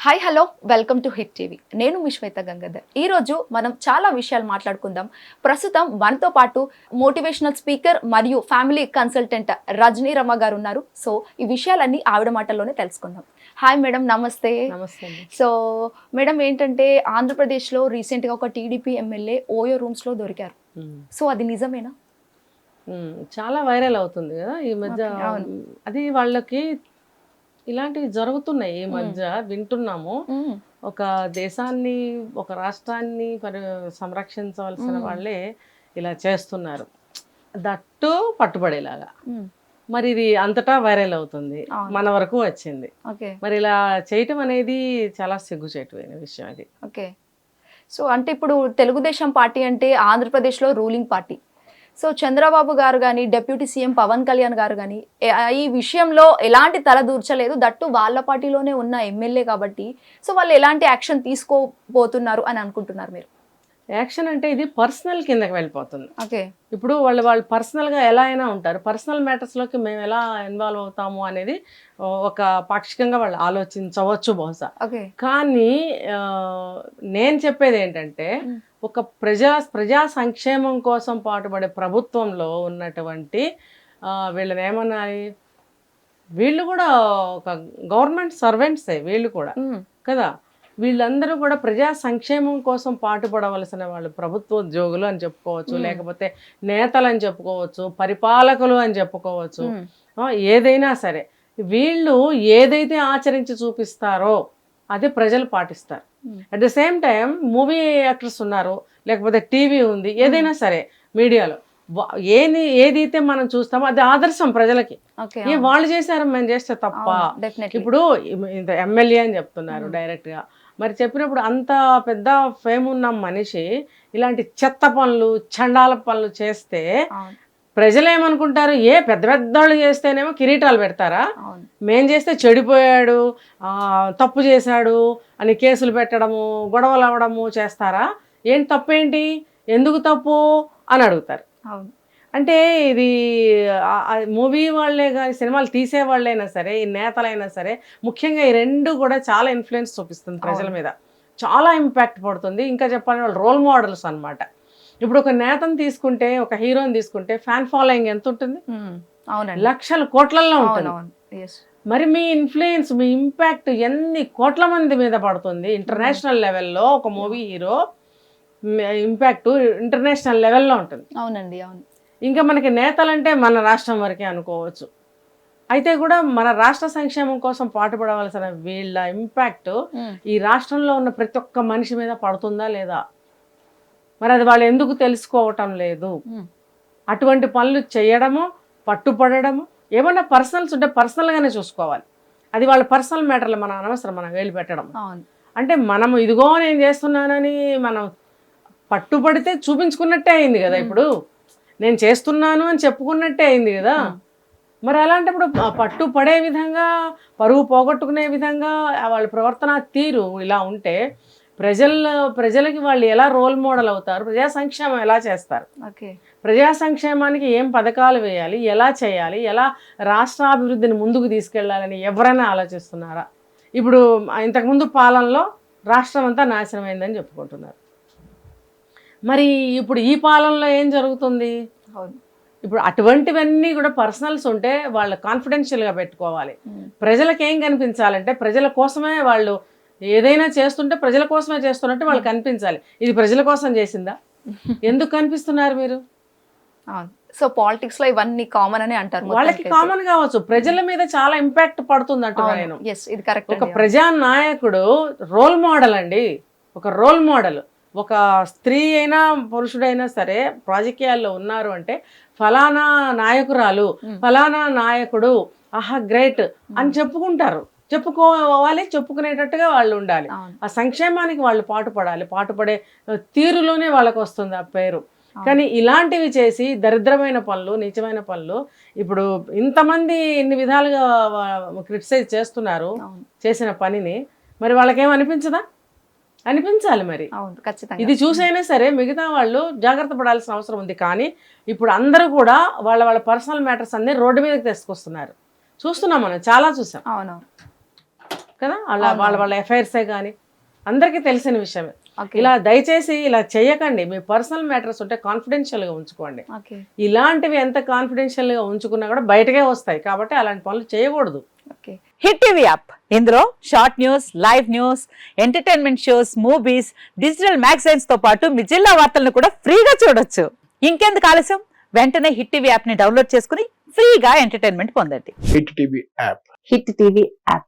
Hi hello welcome to hit TV నేను మీ శ్వేత గంగాధర్. ఈ రోజు మనం చాలా విషయాలు మాట్లాడుకుందాం. ప్రస్తుతం మనతో పాటు మోటివేషనల్ స్పీకర్ మరియు ఫ్యామిలీ కన్సల్టెంట్ రజనీ రమ గారు ఉన్నారు. సో ఈ విషయాలన్నీ ఆవిడ మాటల్లోనే తెలుసుకుందాం. హాయ్ మేడం నమస్తే. నమస్తే సో మేడం ఏంటంటే ఆంధ్రప్రదేశ్లో రీసెంట్గా ఒక టీడీపీ ఎమ్మెల్యే ఓయో రూమ్స్లో దొరికారు. ఉమ్. సో అది నిజమేనా? ఉమ్, చాలా వైరల్ అవుతుంది కదా ఈ మధ్య. అది వాళ్ళకి ఇలాంటివి జరుగుతున్నాయి ఈ మధ్య వింటున్నాము. ఒక దేశాన్ని ఒక రాష్ట్రాన్ని పరి సంరక్షించవలసిన. వాళ్ళే ఇలా చేస్తున్నారు. దట్టు పట్టుబడేలాగా. మరి ఇది అంతటా వైరల్ అవుతుంది. మన వరకు వచ్చింది. మరి ఇలా చేయటం అనేది చాలా సిగ్గుచేటువైన విషయం అది ఓకే. సో అంటే ఇప్పుడు తెలుగుదేశం పార్టీ అంటే ఆంధ్రప్రదేశ్లో రూలింగ్ పార్టీ. సో చంద్రబాబు గారు కానీ డిప్యూటీ సీఎం పవన్ కళ్యాణ్ గారు కానీ ఈ విషయంలో ఎలాంటి తల దూర్చలేదు. దట్టు వాళ్ళ పార్టీలోనే ఉన్న ఎమ్మెల్యే కాబట్టి సో వాళ్ళు ఎలాంటి యాక్షన్ తీసుకోబోతున్నారు అని అనుకుంటున్నారు మీరు? యాక్షన్ అంటే ఇది పర్సనల్ కిందకి వెళ్ళిపోతుంది. ఓకే. ఇప్పుడు వాళ్ళు వాళ్ళు పర్సనల్గా ఎలా అయినా ఉంటారు. పర్సనల్ మ్యాటర్స్లోకి మేము ఎలా ఇన్వాల్వ్ అవుతాము అనేది ఒక పాక్షికంగా వాళ్ళు ఆలోచించవచ్చు బహుశా. ఓకే. కానీ నేను చెప్పేది ఏంటంటే. ఒక ప్రజా ప్రజా సంక్షేమం కోసం పాటుపడే ప్రభుత్వంలో ఉన్నటువంటి వీళ్ళని ఏమన్నాయి వీళ్ళు కూడా ఒక గవర్నమెంట్ సర్వెంట్సే వీళ్ళు కూడా. కదా? వీళ్ళందరూ కూడా ప్రజా సంక్షేమం కోసం పాటుపడవలసిన వాళ్ళు ప్రభుత్వ ఉద్యోగులు అని చెప్పుకోవచ్చు. లేకపోతే నేతలు అని చెప్పుకోవచ్చు పరిపాలకులు అని చెప్పుకోవచ్చు. ఏదైనా సరే వీళ్ళు ఏదైతే ఆచరించి చూపిస్తారో అది ప్రజలు పాటిస్తారు. At the same time movie actors ఉన్నారు లేకపోతే టీవీ ఉంది ఏదైనా సరే మీడియాలో. ఏది ఏదైతే మనం చూస్తామో అది ఆదర్శం ప్రజలకి. ఏ వాళ్ళు చేశారు మేము చేస్తే తప్ప. ఇప్పుడు ఇంత ఎమ్మెల్యే అని చెప్తున్నారు మ్మ్. డైరెక్ట్గా మరి చెప్పినప్పుడు అంత పెద్ద ఫేమ్ ఉన్న మనిషి ఇలాంటి చెత్త పనులు చండాల పనులు చేస్తే ప్రజలు ఏమనుకుంటారు ఏ పెద్ద పెద్దోళ్ళు చేస్తేనేమో కిరీటాలు పెడతారా? మేం చేస్తే చెడిపోయాడు తప్పు చేశాడు అని కేసులు పెట్టడము గొడవలు అవ్వడము చేస్తారా? ఏంటి తప్పేంటి? ఎందుకు తప్పు? అని అడుగుతారు. అంటే ఇది మూవీ వాళ్ళే కానీ సినిమాలు తీసే వాళ్ళైనా సరే ఈ నేతలైనా సరే ముఖ్యంగా ఈ రెండు కూడా చాలా ఇన్ఫ్లుయెన్స్ చూపిస్తుంది ప్రజల. మీద. చాలా ఇంపాక్ట్ పడుతుంది. ఇంకా చెప్పాలంటే వాళ్ళు రోల్ మోడల్స్ అన్నమాట. ఇప్పుడు ఒక నేతను తీసుకుంటే ఒక హీరోని తీసుకుంటే ఫ్యాన్ ఫాలోయింగ్ ఎంత ఉంటుంది. అవునండి. లక్షల కోట్లల్లో ఉంటుంది. మరి మీ ఇన్ఫ్లుయెన్స్ మీ ఇంపాక్ట్ ఎన్ని కోట్ల మంది మీద పడుతుంది? ఇంటర్నేషనల్ లెవెల్లో ఒక మూవీ హీరో ఇంపాక్ట్ ఇంటర్నేషనల్ లెవెల్లో ఉంటుంది. అవునండి అవును. ఇంకా మనకి నేతలంటే మన రాష్ట్రం వరకే అనుకోవచ్చు. అయితే కూడా మన రాష్ట్ర సంక్షేమం కోసం పాటుపడవలసిన వీళ్ళ ఇంపాక్ట్. ఈ రాష్ట్రంలో ఉన్న ప్రతి ఒక్క మనిషి మీద పడుతుందా లేదా? మరి అది వాళ్ళు ఎందుకు తెలుసుకోవటం లేదు. అటువంటి పనులు చేయడము పట్టుపడడము ఏమన్నా పర్సనల్స్ ఉంటే పర్సనల్గానే చూసుకోవాలి. అది వాళ్ళ పర్సనల్ మ్యాటర్లు మన అనవసరం మనం వేలు పెట్టడం. అంటే మనము ఇదిగో నేను చేస్తున్నానని మనం పట్టుబడితే చూపించుకున్నట్టే అయింది కదా ఇప్పుడు? నేను చేస్తున్నాను అని చెప్పుకున్నట్టే అయింది కదా? మరి అలాంటప్పుడు పట్టు పడే విధంగా పరువు పోగొట్టుకునే విధంగా వాళ్ళ ప్రవర్తన తీరు ఇలా ఉంటే ప్రజల ప్రజలకి వాళ్ళు ఎలా రోల్ మోడల్ అవుతారు ప్రజా సంక్షేమం ఎలా చేస్తారు? ఓకే. ప్రజా సంక్షేమానికి ఏం పథకాలు వేయాలి ఎలా చేయాలి ఎలా రాష్ట్రాభివృద్ధిని ముందుకు తీసుకెళ్ళాలని ఎవరైనా ఆలోచిస్తున్నారా? ఇప్పుడు ఇంతకుముందు పాలనలో రాష్ట్రం అంతా నాశనమైందని చెప్పుకుంటున్నారు. మరి ఇప్పుడు ఈ పాలనలో ఏం జరుగుతుంది? ఇప్పుడు అటువంటివన్నీ కూడా పర్సనల్స్ ఉంటే వాళ్ళు కాన్ఫిడెన్షియల్గా పెట్టుకోవాలి. ప్రజలకు ఏం కనిపించాలంటే ప్రజల కోసమే వాళ్ళు ఏదైనా చేస్తుంటే ప్రజల కోసమే చేస్తున్నట్టు వాళ్ళు కనిపించాలి ఇది ప్రజల కోసం చేసిందా? ఎందుకు కనిపిస్తున్నారు మీరు? సో పాలిటిక్స్లో ఇవన్నీ కామన్ అని అంటారు వాళ్ళకి కామన్ కావచ్చు. ప్రజల మీద చాలా ఇంపాక్ట్ పడుతుంది అంటున్నా నేను. ఎస్ ఇది కరెక్ట్ ఒక ప్రజా నాయకుడు రోల్ మోడల్ అండి. ఒక రోల్ మోడల్. ఒక స్త్రీ అయినా పురుషుడైనా సరే రాజకీయాల్లో ఉన్నారు అంటే ఫలానా నాయకురాలు మ్మ్. ఫలానా నాయకుడు ఆహా గ్రేట్ అని చెప్పుకుంటారు. చెప్పుకోవాలి చెప్పుకునేటట్టుగా వాళ్ళు ఉండాలి. ఆ సంక్షేమానికి వాళ్ళు పాటుపడాలి పాటుపడే తీరులోనే వాళ్ళకి వస్తుంది ఆ పేరు. కానీ ఇలాంటివి చేసి దరిద్రమైన పనులు నీచమైన పనులు ఇప్పుడు ఇంతమంది ఇన్ని విధాలుగా క్రిటిసైజ్ చేస్తున్నారు చేసిన పనిని మరి వాళ్ళకేం అనిపించదా? అనిపించాలి మరి. ఖచ్చితంగా. ఇది చూసైనా సరే మిగతా వాళ్ళు జాగ్రత్త పడాల్సిన అవసరం ఉంది. కానీ ఇప్పుడు అందరూ కూడా వాళ్ళ వాళ్ళ పర్సనల్ మ్యాటర్స్ అన్ని రోడ్డు మీదకి తీసుకొస్తున్నారు. చూస్తున్నాం మనం చాలా చూసాం. అవునవును. కదా? అలా వాళ్ళ వాళ్ళ ఎఫ్ఐఆర్సే కానీ అందరికీ తెలిసిన విషయమే. ఇలా దయచేసి ఇలా చేయకండి మీ పర్సనల్ మ్యాటర్స్ ఉంటే కాన్ఫిడెన్షియల్గా ఉంచుకోండి. ఇలాంటివి ఎంత కాన్ఫిడెన్షియల్గా ఉంచుకున్నా కూడా బయటకే వస్తాయి కాబట్టి అలాంటి పనులు చేయకూడదు. ఓకే. Hit TV app. ఇందులో short news live news entertainment shows movies digital మ్యాగజైన్స్తో పాటు మీ జిల్లా వార్తలను కూడా ఫ్రీగా చూడొచ్చు. ఇంకెందుకు ఆలస్యం? వెంటనే హిట్ టీవీ యాప్ని డౌన్లోడ్ చేసుకుని ఫ్రీగా ఎంటర్టైన్మెంట్ పొందండి. Hit TV app. Hit TV app.